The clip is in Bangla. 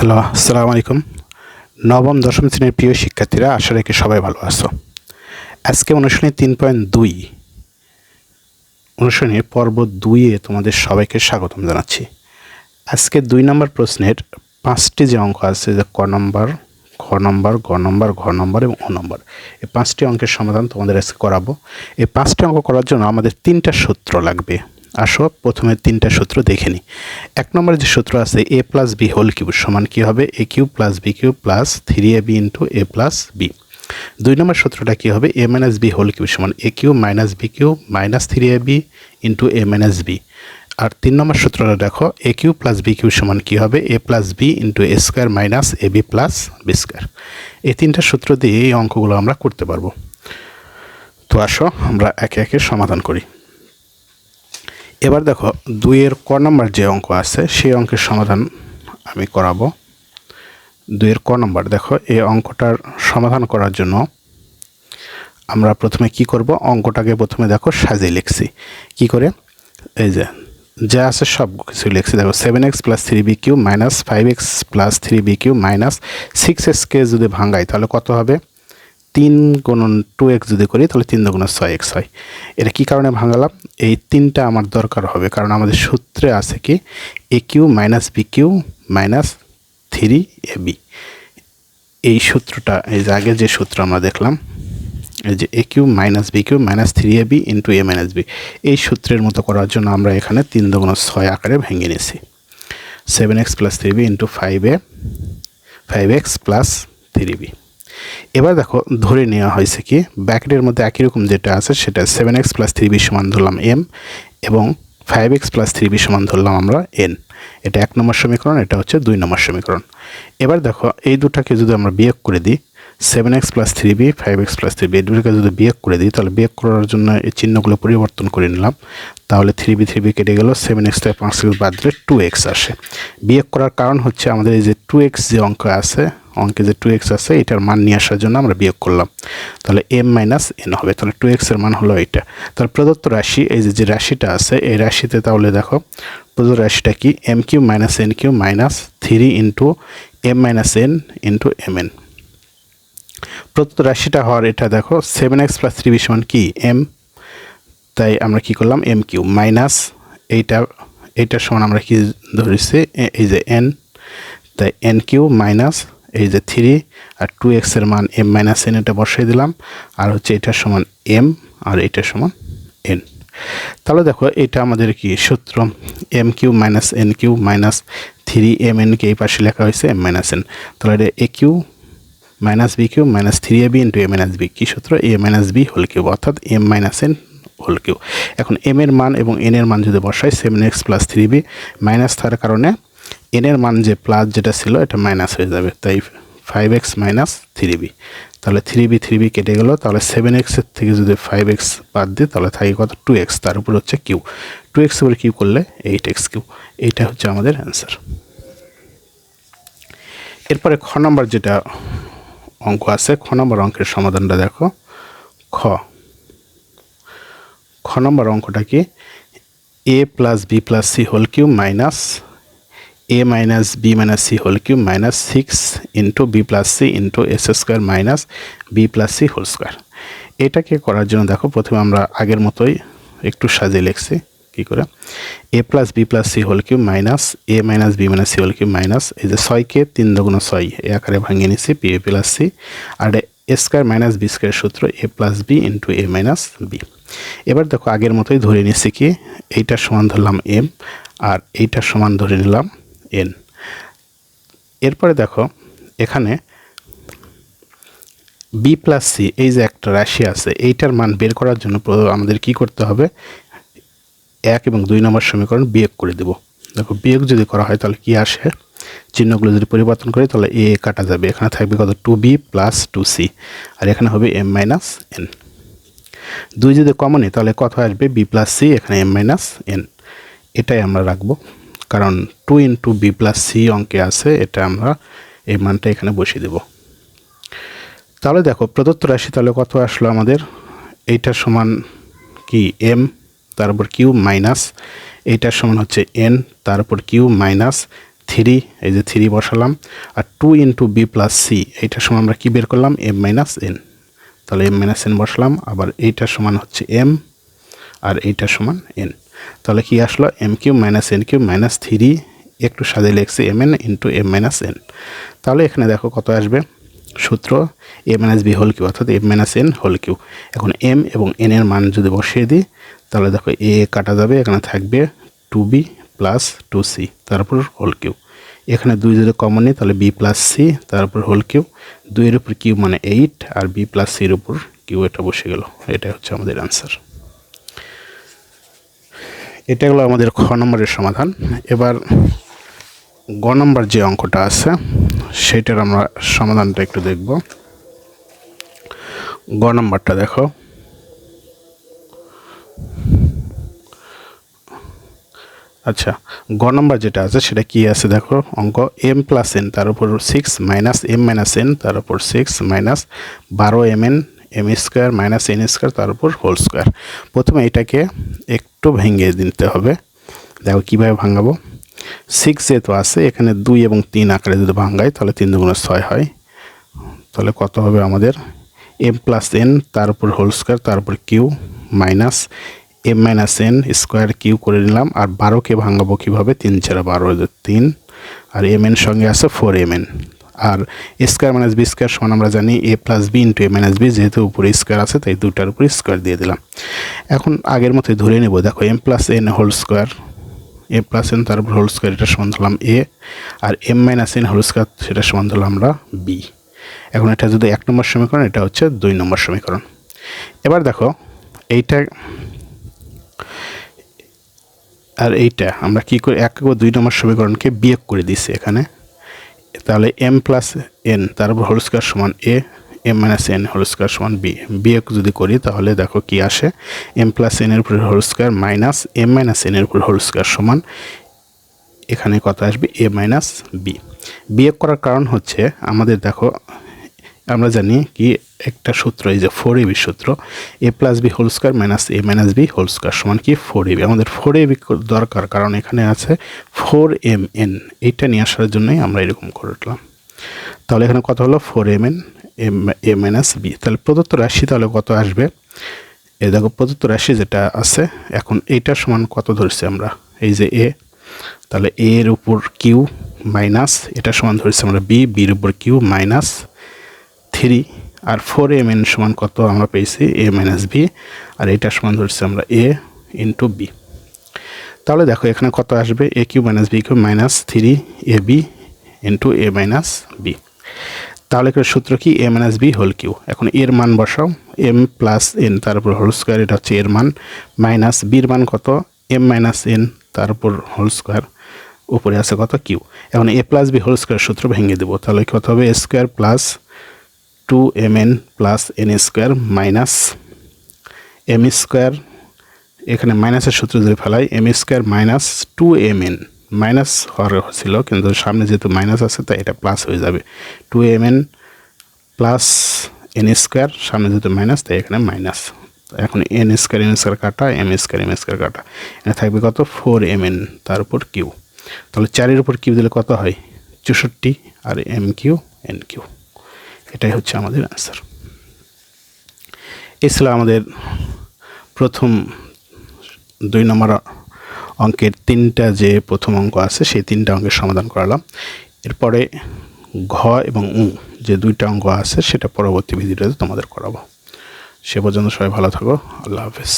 হ্যালো, আসসালামু আলাইকুম। নবম, দশম শ্রেণির প্রিয় শিক্ষার্থীরা, আশা রেখে সবাই ভালো আছো। আজকে অনুশীলনী তিন পয়েন্ট দুই। অনুশীলনীর পর্ব দুইয়ে তোমাদের সবাইকে স্বাগতম জানাচ্ছি। আজকে দুই নম্বর প্রশ্নের পাঁচটি যে অঙ্ক আছে, যে ক নম্বর খ নম্বর, গ নম্বর, ঘ নম্বর এবং ও নম্বর, এই পাঁচটি অঙ্কের সমাধান তোমাদের আজকে করাবো। এই পাঁচটি অঙ্ক করার জন্য আমাদের তিনটা সূত্র লাগবে। আসো, প্রথমে তিনটা সূত্র দেখে নিই এক নম্বরে যে সূত্র আছে, A plus B whole cube সমান কী হবে? A cube plus B cube plus three A B into A plus B. দুই নম্বর সূত্রটা কী হবে? A minus B whole cube সমান A cube minus B cube minus three A B into A minus B. আর তিন নম্বর সূত্রটা দেখো, A cube plus B cube সমান কী হবে? A plus B into A square minus A B plus B square. এই তিনটা সূত্র দিয়ে এই অঙ্কগুলো আমরা করতে পারব। তো আসো, আমরা একে একে সমাধান করি। এবার দেখো, দুইয়ের ক নম্বর যে অঙ্ক আছে, সেই অঙ্কের সমাধান আমি করাবো। দুইয়ের ক নম্বর, দেখো, এই অঙ্কটার সমাধান করার জন্য আমরা প্রথমে কি করব? অঙ্কটাকে প্রথমে দেখো সাজিয়ে লিখছি। কি করে? এই যে, যা আছে সব কিছু লিখছি। দেখো seven X plus three B cube minus five X plus three B cube minus six এক্সকে যদি ভাঙাই, তাহলে কত হবে? তিন গুণন টু এক্স যদি করি, তাহলে তিন দুগুণ ছয় এক্স হয়। এটা কী কারণে ভাঙালাম? এই তিনটা আমার দরকার হবে, কারণ আমাদের সূত্রে আছে কি A cube minus B cube minus three A B এই সূত্রটা, এই যে আগে যে সূত্র আমরা দেখলাম, এই যে A cube minus B cube minus three A B into A minus B এই সূত্রের মতো করার জন্য আমরা এখানে তিন দুগুণ ছয় আকারে ভেঙে নিয়েছি। Seven X plus three B into five A five X plus three B এবার দেখো, ধরে নেওয়া হয়েছে কি ব্যাকেটের মধ্যে একই রকম যেটা আছে, সেটা seven X plus three B সমান ধরলাম এম এবং five X plus three B সমান ধরলাম আমরা এন এটা এক নম্বর সমীকরণ, এটা হচ্ছে দুই নম্বর সমীকরণ। এবার দেখো, এই দুটাকে যদি আমরা বিয়োগ করে দিই seven X plus three B five X plus three B এই দুটোকে যদি বিয়োগ করে দিই, তাহলে বিয়োগ করার জন্য এই চিহ্নগুলো পরিবর্তন করে নিলাম। তাহলে থ্রি বি থ্রি বি কেটে গেল সেভেন এক্স থেকে পাঁচ বাদ দিলে টু এক্স আসে। বিয়োগ করার কারণ হচ্ছে আমাদের এই যে টু এক্স যে অঙ্ক আছে অঙ্কে যে টু এক্স আছে, এটার মান নিয়ে আসার জন্য আমরা বিয়োগ করলাম। তাহলে এম মাইনাস এন হবে, তাহলে টু এক্সের মান হলো এটা। তাহলে প্রদত্ত রাশি, এই যে যে রাশিটা আছে, এই রাশিতে তাহলে দেখো, প্রদত্ত রাশিটা কি? M cube minus N cube minus three into M minus N into M N প্রদত্ত রাশিটা হওয়ার এটা দেখো সেভেন এক্স প্লাস থ্রি সমান কি? এম তাই আমরা কি করলাম? এম কিউ মাইনাস এইটা, এইটার সমান আমরা কি ধরেছি? এই যে এন তাই এন কিউ মাইনাস এই যে থ্রি আর টু এক্সের মান এম মাইনাস এন এটা বসাই দিলাম। আর হচ্ছে এটার সমান এম আর এটার সমান এন তাহলে দেখো, এটা আমাদের কি সূত্র? M cube minus N cube minus three M NK এই পাশে লেখা হয়েছে এম মাইনাস এন তাহলে এটা A cube minus B cube minus three A B into A minus B কী সূত্র? A minus B whole cube, অর্থাৎ M minus N whole cube এখন এম এর মান এবং এন এর মান যদি বসাই seven X plus three B minus থাকার কারণে এন এর মান যে প্লাস যেটা ছিল, এটা মাইনাস হয়ে যাবে। তাই five X minus three B তাহলে থ্রি বি থ্রি বি কেটে গেলো, তাহলে সেভেন এক্সের থেকে যদি ফাইভ এক্স বাদ দিই, তাহলে থাকে কত? টু এক্স তার উপর হচ্ছে কিউ টু এক্স উপরে কিউ করলে এইট এক্স কিউ এইটা হচ্ছে আমাদের অ্যান্সার এরপরে খ নম্বর যেটা অঙ্ক আছে, খ নম্বর অঙ্কের সমাধানটা দেখো। খ। খ নম্বর অঙ্কটা কি? A plus B plus C whole cube minus A minus B minus C whole cube minus six into B plus C into S square minus B plus C whole square এটাকে করার জন্য দেখো, প্রথমে আমরা আগের মতোই একটু সাজিয়ে লিখছি, কী করে? A plus B plus C whole cube minus A minus B minus C whole cube minus এই যে ছয়কে তিন দুগুণ ছয় এ আকারে ভাঙিয়ে নিচ্ছি P A plus C R A square minus B square সূত্র A plus B into A minus B এবার দেখো, আগের মতোই ধরে নিচ্ছি কি, এইটার সমান ধরলাম এম আর এইটার সমান ধরে নিলাম এন। এরপরে দেখো, এখানে বি প্লাস সি এই যে একটা রাশি আছে, এইটার মান বের করার জন্য আমাদের কি করতে হবে? এক এবং দুই নম্বর সমীকরণ বিয়োগ করে দেব। দেখো, বিয়োগ যদি করা হয় তাহলে কি আসে? চিহ্নগুলো যদি পরিবর্তন করি তাহলে এ কাটা যাবে। এখানে থাকবে কত? Two B plus two C আর এখানে হবে এম মাইনাস এন দুই যদি কমনই তাহলে কত আসবে? বি প্লাস সি এখানে এম মাইনাস এন এটাই আমরা রাখব। কারণ two into B plus C অঙ্কে আছে, এটা আমরা এই মানটা এখানে বসিয়ে দেব। তাহলে দেখো, প্রদত্ত রাশি তাহলে কত আসলো আমাদের? এইটার সমান কি, এম তারপর কিউ মাইনাস, এইটার সমান হচ্ছে এন তারপর কিউ মাইনাস থ্রি, এই যে থ্রি বসালাম। আর two into B plus C, এইটার সময় আমরা কী বের করলাম? M minus N. তাহলে এম মাইনাস এন বসলাম, আবার এইটার সমান হচ্ছে এম, আর এইটার সমান এন। তাহলে কি আসলো? M cube minus N cube minus three, একটু সাজে লিখছি M N into M minus N তাহলে এখানে দেখো কত আসবে? সূত্র A minus B whole cube অর্থাৎ M minus N whole cube এখন এম এবং এন এর মান যদি বসিয়ে দিই, তাহলে দেখো এ কাটা যাবে, এখানে থাকবে two B plus two C তারপর হোল কিউ এখানে দুই যদি কমন নিই, তাহলে বি প্লাস সি তারপর হোল কিউ দুইয়ের উপর কিউ মানে এইট আর বি প্লাস সির উপর কিউ এটা বসে গেল। এটা হচ্ছে আমাদের অ্যান্সার এটা হলো আমাদের খ নম্বরের সমাধান। এবার গ নম্বর যে অঙ্কটা আছে, সেটার আমরা সমাধানটা একটু দেখব। গ নম্বরটা দেখো। আচ্ছা গ নম্বর যেটা আছে, সেটা কি আছে দেখো? অঙ্ক এম প্লাস এন তার উপর six minus M minus N তার উপর সিক্স মাইনাস বারো M N M square minus N square তার উপর হোল স্কোয়ার প্রথমে এটাকে একটু ভেঙে দিতে হবে। দেখো কীভাবে ভাঙাবো? সিক্স যেহেতু আছে, এখানে দুই এবং তিন আকারে যদি ভাঙাই তাহলে তিন দুগুণ ছয় হয়। তাহলে কত হবে আমাদের? এম প্লাস এন তার উপর হোল স্কোয়ার তার উপর cube minus M minus N square cube করে নিলাম। আর বারোকে ভাঙাবো কীভাবে? তিন চারা বারো তিন। আর এম এন সঙ্গে আছে ফোর এম এন আর স্কোয়ার মাইনাস বি স্কোয়ার সমান আমরা জানি A plus B into A minus B যেহেতু উপরে স্কোয়ার আছে, তাই দুটার উপরে স্কোয়ার দিয়ে দিলাম। এখন আগের মতোই ধরে নেব, দেখো M plus N whole square A plus N তারপর হোল স্কোয়ার এটা সমান ধরলাম A R M minus N whole square সেটা সমান ধরলাম আমরা বি এখন এটা যদি এক নম্বর সমীকরণ, এটা হচ্ছে দুই নম্বর সমীকরণ। এবার দেখো, এইটা, আর এইটা, আমরা কী করে, এক দুই নম্বর সমীকরণকে বিয়োগ করে দিচ্ছি এখানে। তাহলে এম প্লাস এন তারপর হোল স্কোয়ার সমান A M minus N whole square সমান বি বিয়োগ যদি করি, তাহলে দেখো কি আসে? এম প্লাস এনের উপরে whole square minus M minus এনের উপরে হোল স্কোয়ার সমান, এখানে কত আসবে? এ মাইনাস বি বিয়োগ করার কারণ হচ্ছে, আমাদের দেখো আমরা জানি কি একটা সূত্র, এই যে ফোর এবি সূত্র A plus B whole square minus A minus B whole square সমান কি ফোর এবি আমাদের ফোর এবি দরকার, কারণ এখানে আছে ফোর এম এন এইটা নিয়ে আসার জন্যই আমরা এরকম করে উঠলাম। তাহলে এখানে কত হলো? Four M N M A minus B তাহলে প্রদত্ত রাশি তাহলে কত আসবে? এ দেখো, প্রদত্ত রাশি যেটা আছে, এখন এইটার সমান কত ধরছি আমরা? এই যে এ তাহলে এর উপর কিউ মাইনাস এটা সমান ধরেছি আমরা বি বির উপর কিউ মাইনাস থ্রি আর ফোর এম এন সমান কত আমরা পেয়েছি? এ মাইনাস বি। আর এটা সমান ধরছি আমরা এ ইন্টু বি। তাহলে দেখো এখানে কত আসবে? A cube minus B cube minus three A B into A minus B. তাহলে এখানে সূত্র কি? A minus B whole cube এখন এর মান বসাও। এম প্লাস এন তার উপর হোল স্কোয়ার এটা হচ্ছে এর মান। মাইনাস বির মান কত? এম মাইনাস এন তার উপর হোল স্কোয়ার উপরে আছে কত? কিউ এখন A plus B whole square সূত্র ভেঙে দেবো। তাহলে কত হবে? A square plus two M N plus N square minus M square এখানে মাইনাসের সূত্র যদি ফেলাই M square minus two M N minus হওয়ার ছিল, কিন্তু সামনে যেহেতু মাইনাস আছে, তাই এটা প্লাস হয়ে যাবে। Two M N plus N square সামনে যেহেতু মাইনাস তাই এখানে মাইনাস এখন এন স্কোয়ার এন স্কোয়ার কাটা এম স্কোয়ার এম স্কোয়ার কাটা। এখানে থাকবে কত? ফোর এম এন তার উপর কিউ তাহলে চারের উপর কিউ দিলে কত হয়? চৌষট্টি, আর এম কিউ এন কিউ এটাই হচ্ছে আমাদের অ্যান্সার এই ছিল আমাদের প্রথম দুই নম্বর অঙ্কের তিনটা যে প্রথম অঙ্ক আছে, সেই তিনটা অঙ্কের সমাধান করালাম। এরপরে ঘ এবং উ যে দুইটা অঙ্ক আছে, সেটা পরবর্তী ভিডিওতে তোমাদের করাবো। সে পর্যন্ত সবাই ভালো থাকো। আল্লাহ হাফেজ।